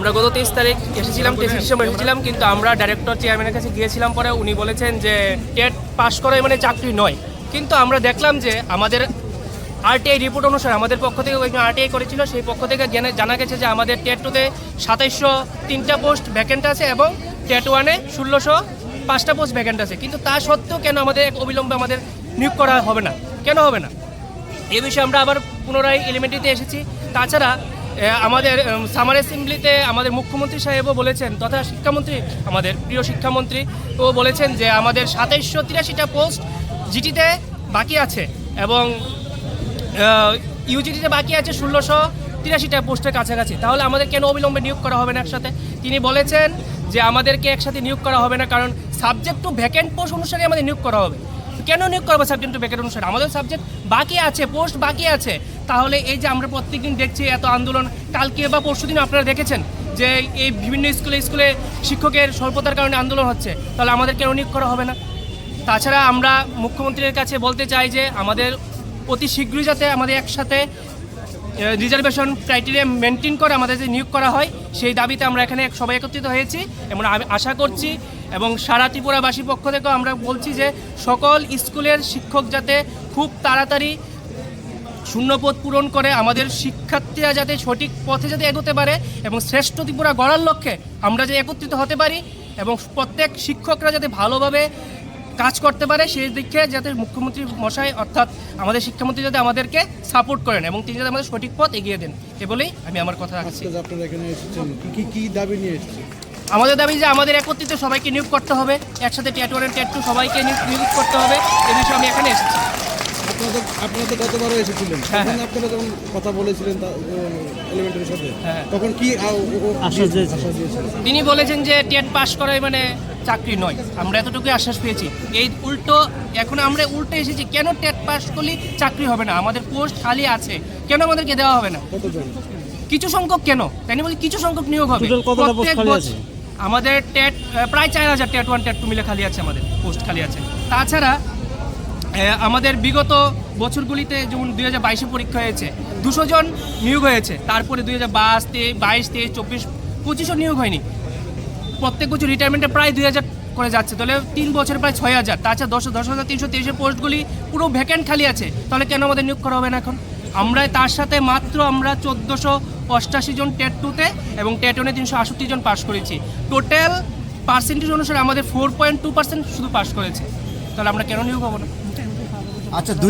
আমরা গত তেইশ তারিখ এসেছিলাম, তেইশ ডিসেম্বর এসেছিলাম, কিন্তু আমরা ডাইরেক্টর চেয়ারম্যানের কাছে গিয়েছিলাম, পরে উনি বলেছেন যে টেট পাস করাই মানে চাকরি নয়। কিন্তু আমরা দেখলাম যে আমাদের আরটিআই রিপোর্ট অনুসারে আমাদের পক্ষ থেকে আরটিআই করেছিল, সেই পক্ষ থেকে জেনে- গেছে যে আমাদের টেট টুতে সাতাইশশো তিনটা পোস্ট ভ্যাকেন্ট আছে এবং টেট ওয়ানে ষোলোশো পাঁচটা পোস্ট ভ্যাকেন্ট আছে। কিন্তু তা সত্ত্বেও কেন আমাদের এক অবিলম্বে আমাদের নিয়োগ করা হবে না? কেন হবে না? এ বিষয়ে আমরা আবার পুনরায় এলিমেন্টারিতে এসেছি। তাছাড়া আমাদের সামার অ্যাসেম্বলিতে আমাদের মুখ্যমন্ত্রী সাহেবও বলেছেন, তথা শিক্ষামন্ত্রী, আমাদের প্রিয় শিক্ষামন্ত্রী ও বলেছেন যে আমাদের সাতাইশশো তিরাশিটা পোস্ট জিটিতে বাকি আছে এবং ইউজিটিতে বাকি আছে ষোলোশো তিরাশিটা পোস্টের কাছাকাছি। তাহলে আমাদের কেন অবিলম্বে নিয়োগ করা হবে না একসাথে? তিনি বলেছেন যে আমাদেরকে একসাথে নিয়োগ করা হবে না, কারণ সাবজেক্ট টু ভ্যাকেন্ট পোস্ট অনুসারে আমাদের নিয়োগ করা হবে। কেন নিয়োগ করব সাবজেক্ট টু ভ্যাকেন্ট অনুসারে? আমাদের সাবজেক্ট বাকি আছে, পোস্ট বাকি আছে। তাহলে এই যে আমরা প্রত্যেকদিন দেখছি এত আন্দোলন, কালকে বা পরশুদিন আপনারা দেখেছেন যে এই বিভিন্ন স্কুলে স্কুলে শিক্ষকের স্বল্পতার কারণে আন্দোলন হচ্ছে। তাহলে আমাদের কেন নিয়োগ করা হবে না? তাছাড়া আমরা মুখ্যমন্ত্রীর কাছে বলতে চাই যে আমাদের অতি শীঘ্রই যাতে আমাদের একসাথে রিজার্ভেশন ক্রাইটেরিয়া মেনটেন করে আমাদের যে নিয়োগ করা হয়, সেই দাবিতে আমরা এখানে সবাই একত্রিত হয়েছি এবং আমি আশা করছি এবং সারা ত্রিপুরাবাসীর পক্ষ থেকেও আমরা বলছি যে সকল স্কুলের শিক্ষক যাতে খুব তাড়াতাড়ি শূন্যপদ পূরণ করে আমাদের শিক্ষার্থীরা যাতে সঠিক পথে যাতে এগোতে পারে এবং শ্রেষ্ঠ ত্রিপুরা গড়ার লক্ষ্যে আমরা যে একত্রিত হতে পারি এবং প্রত্যেক শিক্ষকরা যাতে ভালোভাবে কাজ করতে পারে সেই দিকে যাতে মুখ্যমন্ত্রী মশাই অর্থাৎ আমাদের শিক্ষামন্ত্রী যাতে আমাদেরকে সাপোর্ট করেন এবং তিনি যাতে আমাদের সঠিক পথ এগিয়ে দেন এ বলেই আমি আমার কথা রাখছি। আপনারা এখানে এসেছেন কি- কি কি দাবি নিয়ে এসেছেন? আমাদের দাবি যে আমাদের একত্রিত সবাইকে নিয়োগ করতে হবে একসাথে ট্যাট ওয়ান ট্যাট টু সবাইকে নিয়োগ নিয়োগ করতে হবে এ বিষয়ে আমি এখানে এসেছি। আপনাদের আপনারা তো গতবারও এসেছিলেন? হ্যাঁ, তখন হ্যাঁ। আপনারা যখন কথা বলেছিলেন এলিমেন্টারির সাথে হ্যাঁ। তখন কি তিনি বলেছেন যে টেট পাস করাই মানে চাকরি নয়। আমরা এতটুকুই আশ্বাস পেয়েছি। এই উল্টো এখন আমরা উল্টো এসেছি কেন টেট পাস করলে চাকরি হবে না? আমাদের পোস্ট খালি আছে। কেন আমাদেরকে দেওয়া হবে না? কিছু সংখ্যক কেন? তাই বলি কিছু সংখ্যক নিয়োগ হবে? আমাদের টেট প্রায় চার হাজার টেট ওয়ান টেট টু মিলে খালি আছে আমাদের পোস্ট খালি আছে। তাছাড়া আমাদের বিগত বছরগুলিতে যেমন দুই হাজার বাইশে পরীক্ষা হয়েছে, দুশো জন নিয়োগ হয়েছে, তারপরে দুই হাজার বাইশ তেইশ বাইশ তেইশ চব্বিশ, পঁচিশও নিয়োগ হয়নি। প্রত্যেক বছর রিটায়ারমেন্টে প্রায় দুই হাজার করে যাচ্ছে, তাহলে তিন বছর প্রায় ছয় হাজার, তাছাড়া দশ দশ হাজার তিনশো তেইশের পোস্টগুলি পুরো ভ্যাকেন্ট খালি আছে, তাহলে কেন আমাদের নিয়োগ করা হবে না এখন? আমরা তার সাথে মাত্র আমরা চোদ্দোশো অষ্টাশি জন টেট টুতে এবং টেট ওনে তিনশো আষট্টি জন পাশ করেছি। টোটাল পার্সেন্টেজ অনুসারে আমাদের ফোর পয়েন্ট টু পার্সেন্ট শুধু পাশ করেছে, তাহলে আমরা কেন নিয়োগ হব না? আচ্ছা দুই